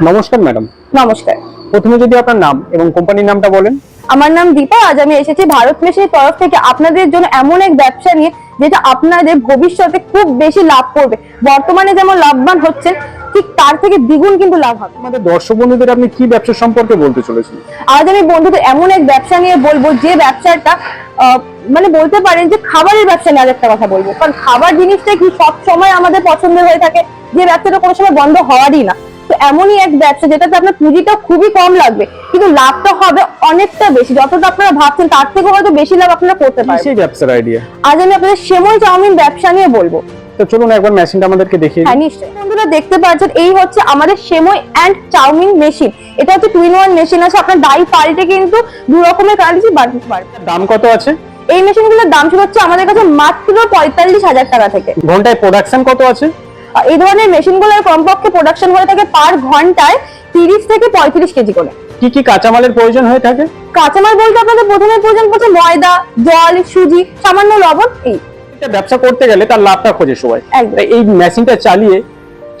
নমস্কার ম্যাডাম। নমস্কার। প্রথমে যদি আপনার নাম এবং কোম্পানির নামটা বলেন। আমার নাম দীপা আজ আমি এসেছি ভারত মেশিনের তরফ থেকে। আপনাদের জন্য এমন এক ব্যবসা নিয়ে যেটা আপনাদের ভবিষ্যতে খুব বেশি লাভ করবে। বর্তমানে যেমন লাভবান হচ্ছেন ঠিক তার থেকে দ্বিগুণ কিন্তু লাভ হবে। আমাদের দর্শক বন্ধুদের আপনি কি ব্যবসা সম্পর্কে বলতে চলেছেন? আজ আমি বন্ধুদের এমন এক ব্যবসা নিয়ে বলব যে ব্যবসাটা আহ, মানে বলতে পারেন যে খাবারের ব্যবসা নিয়ে একটা কথা বলব। কারণ খাবার জিনিসটা কি সব সময় আমাদের পছন্দের হয়ে থাকে। যে ব্যবসাটা কোনো সময় বন্ধ হওয়ারই না। এমনই এক ব্যবসা যেটাতে আপনার পুঁজিটা খুবই কম লাগবে কিন্তু লাভটা হবে অনেকটা বেশি যতটা আপনারা ভাবছেন তার থেকে হয়তো বেশি লাভ আপনারা করতে পারবেন। সেই ব্যবসার আইডিয়া আজ আমি আপনাদের সেমই চাউমিন ব্যবসা নিয়ে বলব। তো চলুন একবার মেশিনটা আমাদেরকে দেখিয়ে হ্যাঁ নিশ্চয়ই। বন্ধুরা দেখতে পাচ্ছেন এই হচ্ছে আমাদের সেমই অ্যান্ড চাউমিন মেশিন এটা হচ্ছে টুইন ওয়ান মেশিন আছে আপনার ডাই পাল্টে কিন্তু দু রকমের কারেন্সি বাড়তে পারবে দাম কত আছে? এই মেশিনগুলোর দাম শুরু হচ্ছে আমাদের কাছে মাত্র পঁয়তাল্লিশ হাজার টাকা থেকে। ঘন্টায় প্রোডাকশন কত আছে? এই ধরনের মেশিনগুলোর কমপক্ষে প্রোডাকশন হয়ে থাকে পার ঘন্টায় তিরিশ থেকে পঁয়ত্রিশ কেজি করে। কি কি কাঁচামালের প্রয়োজন হয়ে থাকে? কাঁচামাল বলতে আপনাদের প্রথমে প্রয়োজন পড়ছে ময়দা জল সুজি সামান্য লবণ এই। ব্যবসা করতে গেলে তার লাভটা খোঁজে সবাই। এই মেশিনটা চালিয়ে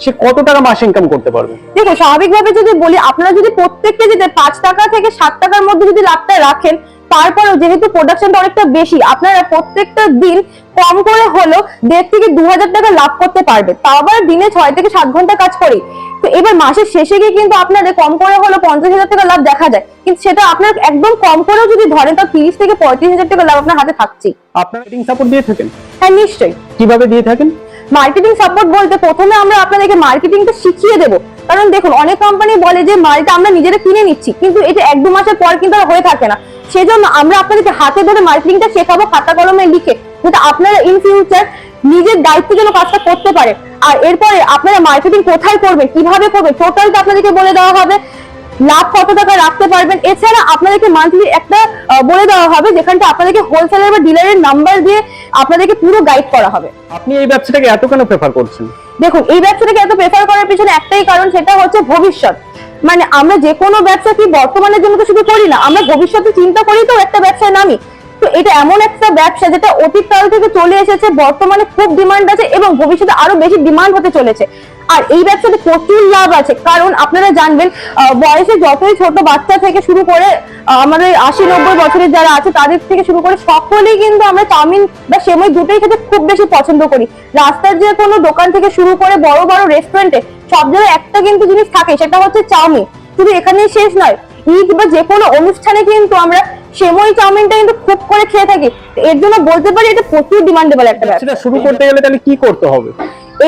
সে কত টাকা মাসে ইনকাম করতে পারবে? দেখো স্বাভাবিকভাবে যদি বলি আপনারা যদি প্রত্যেক কেজিতে পাঁচ টাকা থেকে সাত টাকার মধ্যে যদি লাভটা রাখেন তারপরেও যেহেতু প্রোডাকশনটা অনেকটা বেশি আপনারা প্রত্যেকটা দিন কম করে হলো দেড় থেকে দু হাজার টাকা লাভ করতে পারবে তাও আবার দিনে ছয় থেকে সাত ঘণ্টা কাজ করি তো এবার মাসের শেষে গিয়ে কিন্তু আপনাদের কম করে হলো পঞ্চাশ হাজার টাকা লাভ দেখা যায়। কিন্তু সেটা আপনার একদম কম করেও যদি ধরেন তাও তিরিশ থেকে পঁয়ত্রিশ হাজার টাকা লাভ আপনার হাতে থাকছেই। আপনারা সাপোর্ট দিয়ে থাকেন? হ্যাঁ নিশ্চয়ই। কীভাবে দিয়ে থাকেন? মার্কেটিং সাপোর্ট বলতে প্রথমে আমরা আপনাদেরকে মার্কেটিংটা শিখিয়ে দেবো। কারণ দেখুন, অনেক কোম্পানি বলে যে, মালটা আমরা নিজেরা কিনে নিচ্ছি, কিন্তু এটা এক দু মাসের পর কিন্তু আর হয়ে থাকে না। সেজন্য আমরা আপনাদেরকে হাতে ধরে মার্কেটিংটা শেখাবো খাতা কলমে লিখে, যাতে আপনারা ইন ফিউচার নিজের দায়িত্ব যেন কাজটা করতে পারে আর এরপরে আপনারা মার্কেটিং কোথায় করবেন, কীভাবে করবেন টোটালটা আপনাদেরকে বলে দেওয়া হবে। লাভ কত টাকা রাখতে পারবেন? এছাড়া আপনাদেরকে মান্থলি একটা বলে দেওয়া হবে যেখানটা আপনাদেরকে হোলসেলার বা ডিলারের নাম্বার দিয়ে আপনাদেরকে পুরো গাইড করা হবে। আপনি এই ব্যবসাটাকে এত কেন প্রেফার করছেন? দেখুন এই ব্যবসাটাকে এত প্রেফার করার পিছনে একটাই কারণ সেটা হচ্ছে ভবিষ্যৎ। মানে আমরা যে কোনো ব্যবসা কি বর্তমানের জন্য তো শুধু করি না আমরা ভবিষ্যতে চিন্তা করি তো একটা ব্যবসায় নামি। তো এটা এমন একটা ব্যবসা যেটা অতীত কাল থেকে চলে এসেছে, বর্তমানে খুব ডিমান্ড আছে এবং ভবিষ্যতে আরও বেশি ডিমান্ড হতে চলেছে। আর এই ব্যবসাতে প্রচুর লাভ আছে, কারণ আপনারা জানবেন বয়সে যতই ছোট বাচ্চা থেকে শুরু করে আমাদের আশি নব্বই বছরের যারা আছে, তাদের থেকে শুরু করে সকলেই কিন্তু আমরা চাউমিন বা সেমই দুটোই খেতে খুব বেশি পছন্দ করি। রাস্তার যে কোনো দোকান থেকে শুরু করে বড় বড় রেস্টুরেন্টে সব জায়গায় একটা কিন্তু জিনিস থাকে, সেটা হচ্ছে চাউমিন। শুধু এখানেই শেষ নয়, ঈদ বা যে কোনো অনুষ্ঠানে কিন্তু আমরা সেমই চাউমিনটা কিন্তু খুব করে খেয়ে থাকি। এর জন্য বলতে পারি এটা প্রচুর ডিমান্ডেবল একটা ব্যবসা। সেটা শুরু করতে গেলে তাহলে কি করতে হবে?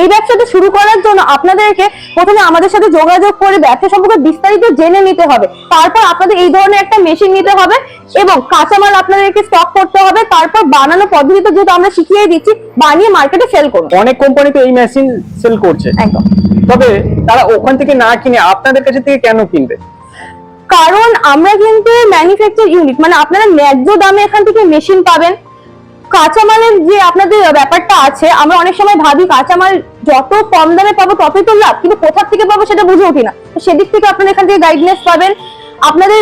এই ব্যবসাটা শুরু করার জন্য আপনাদেরকে প্রথমে আমাদের সাথে যোগাযোগ করে ব্যবসা সম্পর্কে বিস্তারিত জেনে নিতে হবে। তারপর আপনাদের এই ধরনের একটা মেশিন নিতে হবে এবং কাঁচামাল আপনাদেরকে স্টক করতে হবে। তারপর বানানো পদ্ধতিতে যেহেতু আমরা শিখিয়ে দিচ্ছি বানিয়ে মার্কেটে সেল করুন অনেক কোম্পানি তো এই মেশিন সেল করছে। একদম। তবে তারা ওখান থেকে না কিনে আপনাদের কাছে থেকে কেন কিনবে? কারণ আমরা কিন্তু ম্যানুফ্যাকচার ইউনিট মানে আপনারা ন্যায্য দামে এখান থেকে মেশিন পাবেন। কাঁচামালের যে আপনাদের ব্যাপারটা আছে, আমরা অনেক সময় ভাবি কাঁচামাল যত কম দামে পাবো ততই তো লাভ, কিন্তু কোথা থেকে পাবো সেটা বুঝে উঠি না। সেদিক থেকে আপনারা এখান থেকে গাইডনেস পাবেন। আপনাদের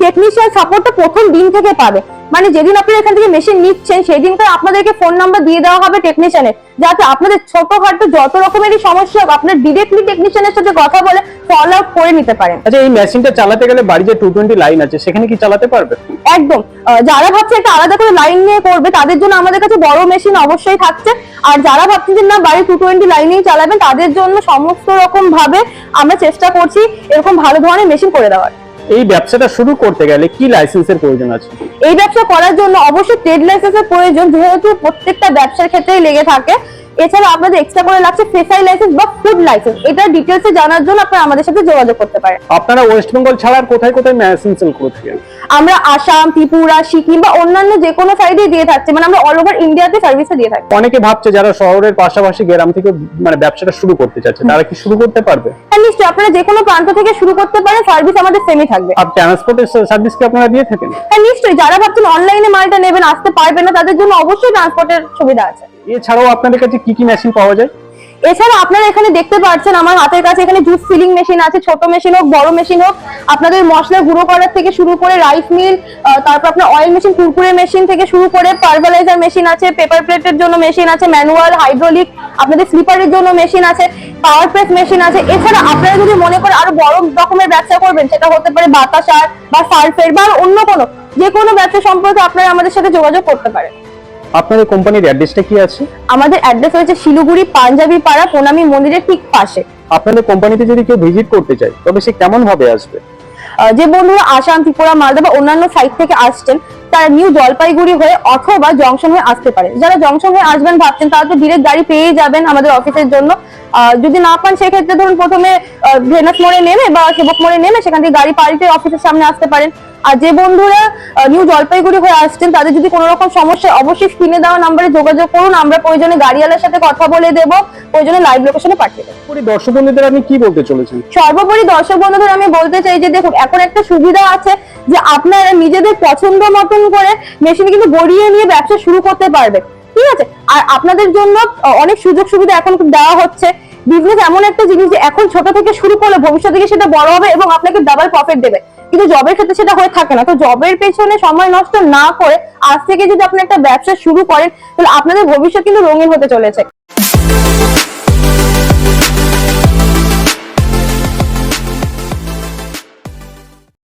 টেকনিশিয়ান সাপোর্টটা প্রথম দিন থেকে পাবে। মানে যেদিন আপনারা এখান থেকে মেশিন নিচ্ছেন, সেদিনকার আপনাদেরকে ফোন নাম্বার দিয়ে দেওয়া হবে টেকনিশিয়ানের যাতে আপনাদের ছোটখাটো যত রকমেরই সমস্যা হোক, আপনার ডিরেক্টলি টেকনিশিয়ানের সাথে কথা বলে ফলো আউট করে নিতে পারেন। আচ্ছা এই মেশিনটা চালাতে গেলে বাড়ি যে টু টোয়েন্টি লাইন আছে সেখানে কি চালাতে পারবে? একদম। যারা ভাবছে একটা আলাদা করে লাইন নিয়ে করবে তাদের জন্য আমাদের কাছে বড় মেশিন অবশ্যই থাকছে। আর যারা ভাবছেন যে না বাড়ি টু টোয়েন্টি লাইনেই চালাবেন তাদের জন্য সমস্ত রকম ভাবে আমরা চেষ্টা করছি এরকম ভালো ধরনের মেশিন করে দেওয়ার। এই ব্যবসাটা শুরু করতে গেলে কি লাইসেন্সের প্রয়োজন আছে? এই ব্যবসা করার জন্য অবশ্যই ট্রেড লাইসেন্সের প্রয়োজন যেহেতু প্রত্যেকটা ব্যবসার ক্ষেত্রেই লেগে থাকে। এছাড়া আপনাদের এক্সট্রা করে লাগছে ফেসাই লাইসেন্স বা ফুড লাইসেন্স এটা ডিটেলসে জানার জন্য আপনারা আমাদের সাথে যোগাযোগ করতে পারেন। আপনারা ওয়েস্ট বেঙ্গল ছাড়া কোথায় কোথায় মেশিন সেল করে থাকেন? আমরা আসাম ত্রিপুরা সিকিম বা অন্যান্য যে কোনো সাইডে দিয়ে থাকছি। মানে আমরা অল ওভার ইন্ডিয়াতে সার্ভিসে দিয়ে থাকি। অনেকে ভাবছে যারা শহরের পাশাপাশি গ্রাম থেকে মানে ব্যবসাটা শুরু করতে চাচ্ছে তারা কি শুরু করতে পারবে? হ্যাঁ নিশ্চয়ই। আপনারা যে কোনো প্রান্ত থেকে শুরু করতে পারেন সার্ভিস আমাদের সেমই থাকবে। আর ট্রান্সপোর্টের সার্ভিস কি আপনারা দিয়ে থাকেন? হ্যাঁ নিশ্চয়ই। যারা ভাবছেন অনলাইনে মালটা নেবেন আসতে পারবেন না তাদের জন্য অবশ্যই ট্রান্সপোর্টের সুবিধা আছে। এছাড়াও আপনাদের কাছে কি কি মেশিন পাওয়া যায়? এছাড়া আপনারা এখানে দেখতে পাচ্ছেন, আমার হাতের কাছে এখানে জুস ফিলিং মেশিন আছে, ছোট মেশিন হোক, বড় মেশিন হোক। আপনাদের মশলা গুঁড়ো করার থেকে শুরু করে রাইস মিল তারপর আপনার অয়েল মেশিন কুরকুরে মেশিন থেকে শুরু করে পার্ভালাইজার মেশিন আছে পেপার প্লেটের জন্য মেশিন আছে ম্যানুয়াল হাইড্রোলিক আপনাদের স্লিপারের জন্য মেশিন আছে পাওয়ার প্রেস মেশিন আছে। এছাড়া আপনারা যদি মনে করে আরও বড় রকমের ব্যবসা করবেন, সেটা হতে পারে বাতাসার বা সার্ফের বা অন্য কোনো যে কোনো ব্যবসা সম্পর্কে আপনারা আমাদের সাথে যোগাযোগ করতে পারেন। আপনাদের কোম্পানির অ্যাড্রেসটা কি আছে? আমাদের অ্যাড্রেস হয়েছে শিলিগুড়ি পাঞ্জাবি পাড়া প্রণামী মন্দিরের ঠিক পাশে। আপনাদের কোম্পানিতে যদি কেউ ভিজিট করতে চায় তবে সে কেমন ভাবে আসবে যে বন্ধুরা আসাম ত্রিপুরা মালদা বা অন্যান্য সাইট থেকে আসছেন তারা নিউ জলপাইগুড়ি হয়ে অথবা জংশন হয়ে আসতে পারে যারা জংশন হয়ে আসবেন ভাবছেন তারা তো ডিরেক্ট গাড়ি পেয়ে যাবেন আমাদের অফিসের জন্য। যদি না পান সেক্ষেত্রে ধরুন প্রথমে ভেনাস মোড়ে নেমে বা সেবক মোড়ে নেমে সেখান থেকে গাড়ি পাল্টে অফিসের সামনে আসতে পারেন। আর যে বন্ধুরা নিউ জলপাইগুড়ি হয়ে আসছেন তাদের যদি কোনো রকম সমস্যা অবশ্যই স্ক্রিনে দেওয়া নাম্বারে যোগাযোগ করুন। আমরা প্রয়োজনে গাড়িওয়ালার সাথে কথা বলে দেবো প্রয়োজনে লাইভ লোকেশনে পাঠিয়ে দেবো। দর্শক বন্ধুদের আপনি কি বলতে চলেছেন সর্বোপরি দর্শক বন্ধুদের আমি বলতে চাই যে দেখুন এখন একটা সুবিধা আছে যে আপনারা নিজেদের পছন্দ মতন করে মেশিন কিন্তু গড়িয়ে নিয়ে ব্যবসা শুরু করতে পারবেন। ঠিক আছে? আর আপনাদের জন্য অনেক সুযোগ সুবিধা এখন দেওয়া হচ্ছে। বিজনেস এমন একটা জিনিস যে এখন ছোট থেকে শুরু করলে ভবিষ্যতে গিয়ে সেটা বড় হবে এবং আপনাকে ডাবল প্রফিট দেবে। কিন্তু জবের ক্ষেত্রে সেটা হয়ে থাকে না। তো জবের পেছনে সময় নষ্ট না করে আজ থেকে যদি আপনি একটা ব্যবসা শুরু করেন, তাহলে আপনাদের ভবিষ্যৎ কিন্তু রঙিন হতে চলেছে।